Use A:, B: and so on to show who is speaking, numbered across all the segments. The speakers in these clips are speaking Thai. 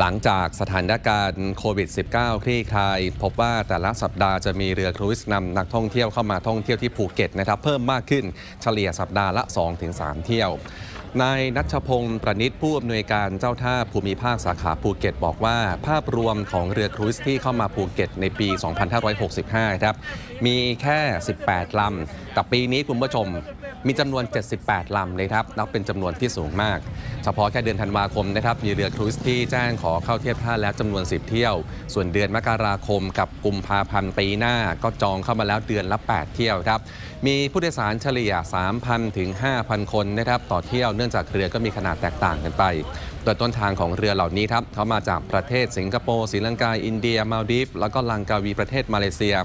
A: หลังจากสถานการณ์โควิด -19 คลี่คลาย พบว่าแต่ละสัปดาห์จะมีเรือครูซนำนักท่องเที่ยวเข้ามาท่องเที่ยวที่ภูเก็ตนะครับเพิ่มมากขึ้นเฉลี่ยสัปดาห์ละ 2-3 เที่ยว นายนัชพงศ์ประนิษฐ์ผู้อำนวยการเจ้าท่าภูมิภาคสาขาภูเก็ต บอกว่าภาพรวมของเรือครูซที่เข้ามาภูเก็ตในปี 2565 ครับ มีแค่ 18 ลำ แต่ปีนี้คุณผู้ชมมีจำนวน 78 ลำเลยครับนับเป็นจำนวนที่สูงมาก เฉพาะแค่เดือนธันวาคมนะครับมีเรือครูซที่แจ้งขอเข้าเทียบท่าแล้วจำนวน 10 เที่ยว ส่วนเดือนมกราคมกับกุมภาพันธ์ปีหน้าก็จองเข้ามาแล้วเดือนละ 8 เที่ยวครับมีผู้โดยสารเฉลี่ย 3,000 ถึง 5,000 คนนะครับต่อเที่ยวเนื่องจากเรือก็มีขนาดแตกต่างกันไป โดยต้นทางของเรือเหล่านี้ครับเขามาจากประเทศสิงคโปร์ศรีลังกาอินเดียมาลดีฟแล้วก็ลังกาวีประเทศมาเลเซีย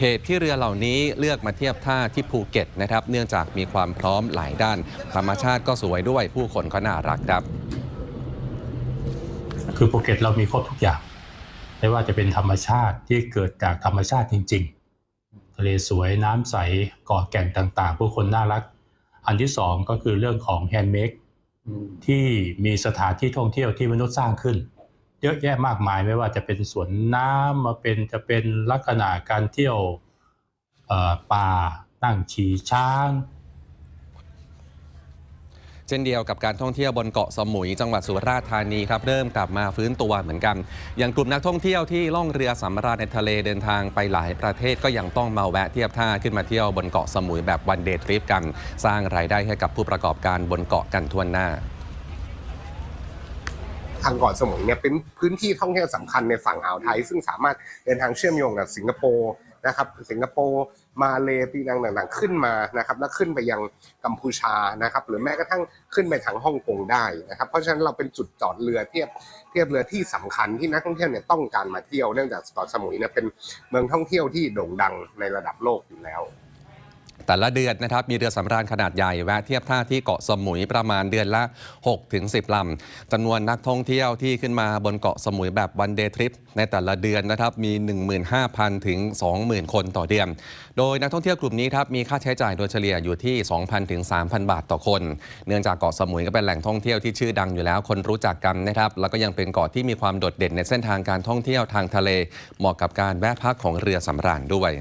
A: เหตุที่เรือเหล่านี้เลือกมาเทียบท่าที่ภูเก็ตนะครับเนื่องจากมีความพร้อมหลายด้าน ธรรมชาติก็สวยด้วยผู้คนก็น่ารักครับ
B: คือภูเก็ตเรามีครบทุกอย่างไม่ว่าจะเป็นธรรมชาติที่เกิดจากธรรมชาติจริง ๆ ทะเลสวยน้ำใสเกาะแก่งต่างๆ ผู้คนน่ารัก อันที่สองก็คือเรื่องของแฮนด์เมดที่มีสถานที่ท่องเที่ยวที่มนุษย์สร้างขึ้น เยอะแยะมากมายไม่ว่าจะเป็นสวนน้ำมาเป็นจะเป็นลักษณะการเที่ยวเอ่อป่านั่งขี่ช้าง
A: เช่นเดียวกับการท่องเที่ยวบนเกาะสมุย จังหวัดสุราษฎร์ธานีครับเริ่มกลับมาฟื้นตัวเหมือนกัน อย่างกลุ่มนักท่องเที่ยวที่ล่องเรือสำราญในทะเลเดินทางไปหลายประเทศก็ยังต้องมาแวะเทียบท่าขึ้นมาเที่ยวบนเกาะสมุยแบบวันเดย์ทริปกัน สร้างรายได้ให้กับผู้ประกอบการบนเกาะกันทั่วหน้า
C: ทางเกาะสมุยเนี่ยเป็นพื้นที่ท่องเที่ยวสำคัญในฝั่งอ่าวไทย ซึ่งสามารถเดินทางเชื่อมโยงกับสิงคโปร์นะครับสิงคโปร์ มาเลปีนังต่างๆ ขึ้นมานะครับ แล้วขึ้นไปยังกัมพูชานะครับ หรือแม้กระทั่งขึ้นไปทางฮ่องกงได้นะครับ เพราะฉะนั้นเราเป็นจุดจอดเรือเทียบเทียบเรือที่สำคัญที่นักท่องเที่ยวเนี่ยต้องการมาเที่ยวเนื่องจากเกาะสมุยเนี่ยเป็นเมืองท่องเที่ยวที่โด่งดังในระดับโลกอยู่แล้ว
A: แต่ละเดือนนะครับมีเรือสำราญขนาดใหญ่แวะเทียบท่าที่เกาะสมุยประมาณเดือนละ6ถึง10 ลำจำนวนนักท่องเที่ยวที่ขึ้นมาบนเกาะสมุยแบบวันเดย์ทริปในแต่ละเดือนนะครับมี 15,000 ถึง 20,000 คนต่อเดือน โดยนักท่องเที่ยวกลุ่มนี้ครับมีค่าใช้จ่ายโดยเฉลี่ยอยู่ที่ 2,000 ถึง 3,000 บาทต่อคน เนื่องจากเกาะสมุยก็เป็นแหล่งท่องเที่ยวที่ชื่อดังอยู่แล้วคนรู้จักกันนะครับแล้วก็ยังเป็นเกาะที่มีความโดดเด่นในเส้นทางการท่องเที่ยวทางทะเล เหมาะกับการแวะพักของเรือสำราญด้วย